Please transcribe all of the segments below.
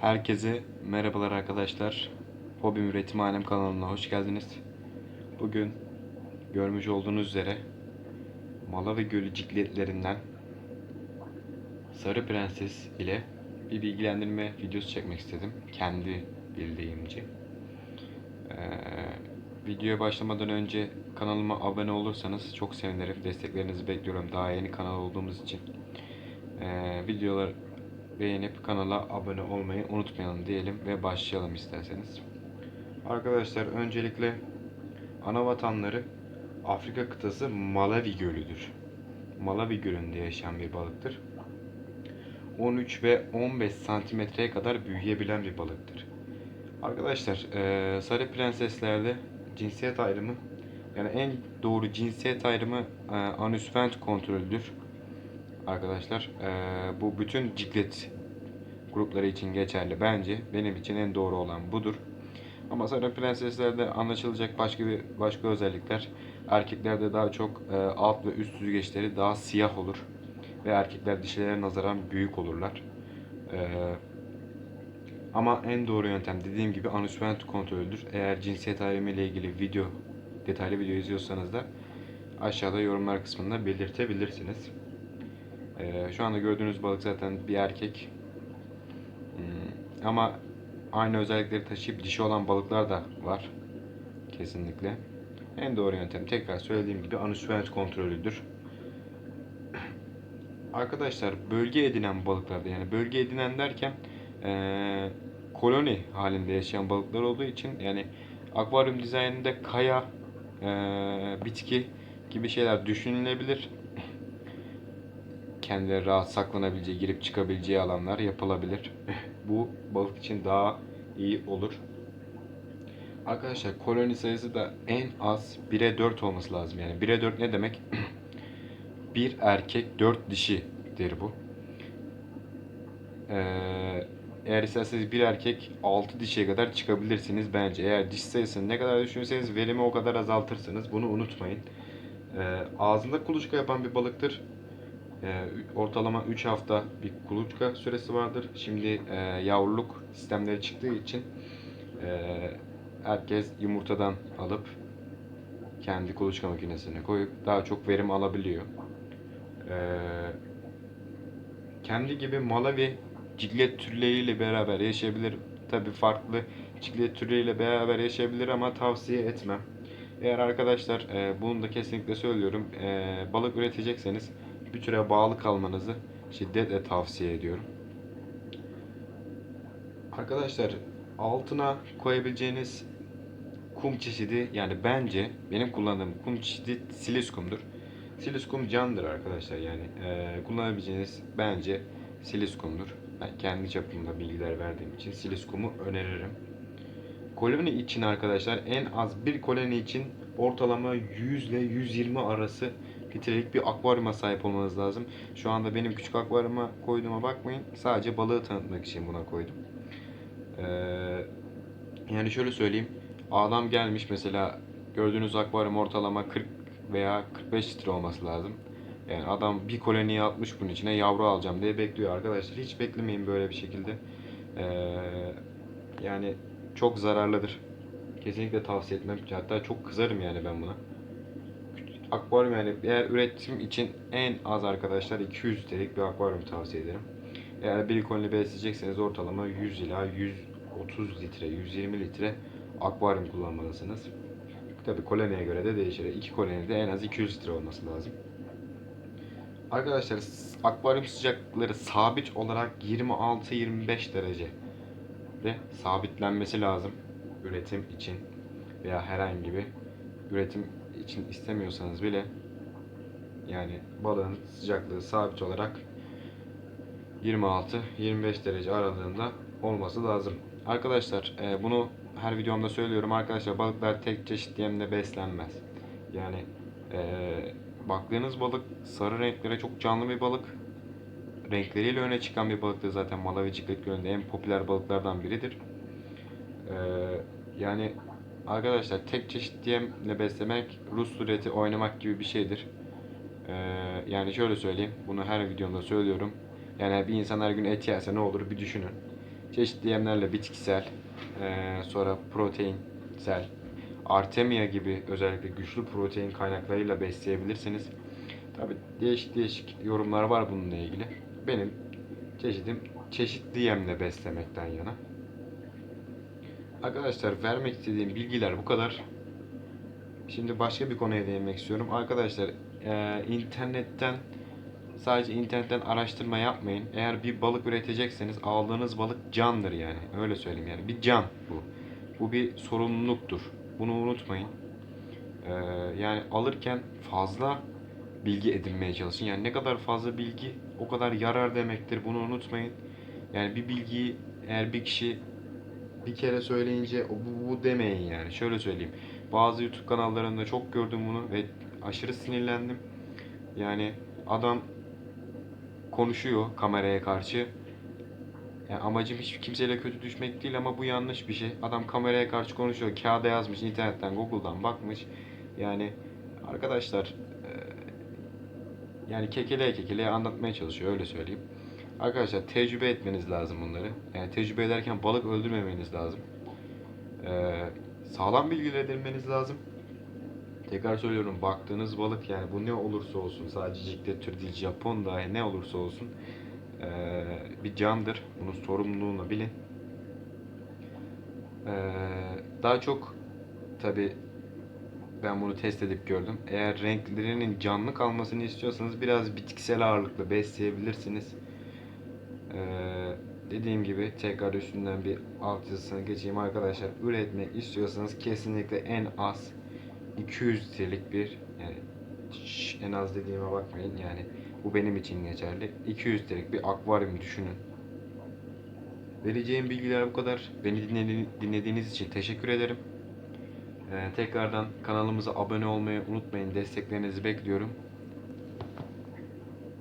Herkese merhabalar arkadaşlar. Hobim Üretimhanem kanalına hoş geldiniz. Bugün görmüş olduğunuz üzere Malawi Gölü cikletlerinden Sarı Prenses ile bir bilgilendirme videosu çekmek istedim. Kendi bildiğimce. Ee, videoya başlamadan önce kanalıma abone olursanız çok sevinirim. Desteklerinizi bekliyorum. Daha yeni kanal olduğumuz için. Ee, videolar beğenip kanala abone olmayı unutmayalım diyelim ve başlayalım isterseniz. Arkadaşlar öncelikle ana vatanları Afrika kıtası Malawi Gölü'dür. Malawi Gölü'nde yaşayan bir balıktır. 13 ve 15 santimetreye kadar büyüyebilen bir balıktır. Arkadaşlar sarı prenseslerde cinsiyet ayrımı yani en doğru cinsiyet ayrımı eee, anus vent kontrolüdür. Arkadaşlar eee, bu bütün ciklet grupları için geçerli bence. Benim için en doğru olan budur. Ama sarı prenseslerde anlaşılacak başka bir başka özellikler. Erkeklerde daha çok eee, alt ve üst süzgeçleri daha siyah olur ve erkekler dişilere nazaran büyük olurlar. Eee ama en doğru yöntem dediğim gibi anus vent kontrolüdür. Eğer cinsiyet ayrımı ile ilgili video, detaylı video izliyorsanız da aşağıda yorumlar kısmında belirtebilirsiniz. Ee, şu anda gördüğünüz balık zaten bir erkek. Hmm, ama aynı özellikleri taşıyıp dişi olan balıklar da var. Kesinlikle. En doğru yöntem tekrar söylediğim gibi anus vent kontrolüdür. Arkadaşlar bölge edinen balıklarda yani bölge edinen derken eee, koloni halinde yaşayan balıklar olduğu için yani akvaryum dizaynında kaya, eee, bitki gibi şeyler düşünülebilir. Kendileri rahat saklanabileceği, girip çıkabileceği alanlar yapılabilir. Bu balık için daha iyi olur. Arkadaşlar koloni sayısı da en az 1'e 4 olması lazım. Yani 1'e 4 ne demek? bir erkek, 4 dişidir bu. Ee, eğer isterseniz bir erkek 6 dişiye kadar çıkabilirsiniz bence. Eğer diş sayısını ne kadar düşünürseniz verimi o kadar azaltırsınız. Bunu unutmayın. Ee, ağzında kuluçka yapan bir balıktır. Ee, ortalama 3 hafta bir kuluçka süresi vardır. Şimdi e, yavruluk sistemleri çıktığı için e, herkes yumurtadan alıp kendi kuluçka makinesine koyup daha çok verim alabiliyor. Ee, kendi gibi Malawi ciklet türleriyle beraber yaşayabilir. Tabii farklı ciklet türleriyle beraber yaşayabilir ama tavsiye etmem. Eğer arkadaşlar e, bunu da kesinlikle söylüyorum. e, balık üretecekseniz bir türe bağlı kalmanızı şiddetle tavsiye ediyorum. Arkadaşlar altına koyabileceğiniz kum çeşidi yani bence benim kullandığım kum çeşidi siliskumdur. Siliskum candır arkadaşlar yani e, kullanabileceğiniz bence siliskumdur. Ben kendi çapımda bilgiler verdiğim için siliskumu öneririm. Koloni için arkadaşlar en az bir koloni için ortalama 100 ile 120 arası litrelik bir akvaryuma sahip olmanız lazım. Şu anda benim küçük akvaryuma koyduğuma bakmayın. Sadece balığı tanıtmak için buna koydum. Ee, yani şöyle söyleyeyim. Adam gelmiş mesela gördüğünüz akvaryum ortalama 40 veya 45 litre olması lazım. Yani adam bir koloniye atmış bunun içine yavru alacağım diye bekliyor arkadaşlar. Hiç beklemeyin böyle bir şekilde. Ee, yani çok zararlıdır. Kesinlikle tavsiye etmem. Hatta çok kızarım yani ben buna. Akvaryum yani eğer üretim için en az arkadaşlar 200 litrelik bir akvaryum tavsiye ederim. Eğer bir koloni besleyecekseniz ortalama 100 ila 130 litre, 120 litre akvaryum kullanmalısınız. Tabi koloniye göre de değişir. İki kolonide en az 200 litre olması lazım. Arkadaşlar akvaryum sıcaklıkları sabit olarak 26-25 derece de sabitlenmesi lazım üretim için veya herhangi bir üretim için istemiyorsanız bile yani balığın sıcaklığı sabit olarak 26-25 derece aralığında olması lazım. Arkadaşlar e, bunu her videomda söylüyorum arkadaşlar balıklar tek çeşit yemle beslenmez. Yani e, baktığınız balık sarı renklere çok canlı bir balık. Renkleriyle öne çıkan bir balıktır zaten Malawi Ciklet Gölü'nde en popüler balıklardan biridir. E, yani arkadaşlar tek çeşit yemle beslemek Rus sureti oynamak gibi bir şeydir. E, yani şöyle söyleyeyim bunu her videomda söylüyorum. Yani bir insan her gün et yerse ne olur bir düşünün. Çeşitli yemlerle bitkisel, eee, sonra proteinsel, artemia gibi özellikle güçlü protein kaynaklarıyla besleyebilirsiniz. Tabi değişik değişik yorumlar var bununla ilgili. Benim çeşidim çeşitli yemle beslemekten yana. Arkadaşlar vermek istediğim bilgiler bu kadar. Şimdi başka bir konuya değinmek istiyorum. Arkadaşlar eee, internetten sadece internetten araştırma yapmayın. Eğer bir balık üretecekseniz aldığınız balık candır yani. Öyle söyleyeyim yani. Bir can bu. Bu bir sorumluluktur. Bunu unutmayın. Eee, yani alırken fazla bilgi edinmeye çalışın. Yani ne kadar fazla bilgi o kadar yarar demektir. Bunu unutmayın. Yani bir bilgiyi eğer bir kişi bir kere söyleyince o bu, bu demeyin yani. Şöyle söyleyeyim. Bazı YouTube kanallarında çok gördüm bunu ve aşırı sinirlendim. Yani adam konuşuyor kameraya karşı. Yani amacım hiç kimseyle kötü düşmek değil ama bu yanlış bir şey. Adam kameraya karşı konuşuyor. Kağıda yazmış, internetten, Google'dan bakmış. Yani arkadaşlar yani kekeleye kekeleye anlatmaya çalışıyor öyle söyleyeyim. Arkadaşlar tecrübe etmeniz lazım bunları. Yani tecrübe ederken balık öldürmemeniz lazım. Ee, sağlam bilgiler edinmeniz lazım. Tekrar söylüyorum baktığınız balık yani bu ne olursa olsun sadece ciklet tür değil Japon dahi ne olursa olsun ee, bir candır. Bunun sorumluluğunu bilin. Ee, daha çok tabi ben bunu test edip gördüm. Eğer renklerinin canlı kalmasını istiyorsanız biraz bitkisel ağırlıklı besleyebilirsiniz. Ee, dediğim gibi tekrar üstünden bir alt yazısını geçeyim arkadaşlar. Üretmek istiyorsanız kesinlikle en az 200 litrelik bir yani en az dediğime bakmayın yani bu benim için geçerli. 200 litrelik bir akvaryum düşünün. Vereceğim bilgiler bu kadar. Beni dinledi- dinlediğiniz için teşekkür ederim. Ee, tekrardan kanalımıza abone olmayı unutmayın. Desteklerinizi bekliyorum.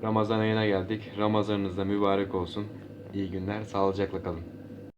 Ramazan ayına geldik. Ramazanınız da mübarek olsun. İyi günler. Sağlıcakla kalın.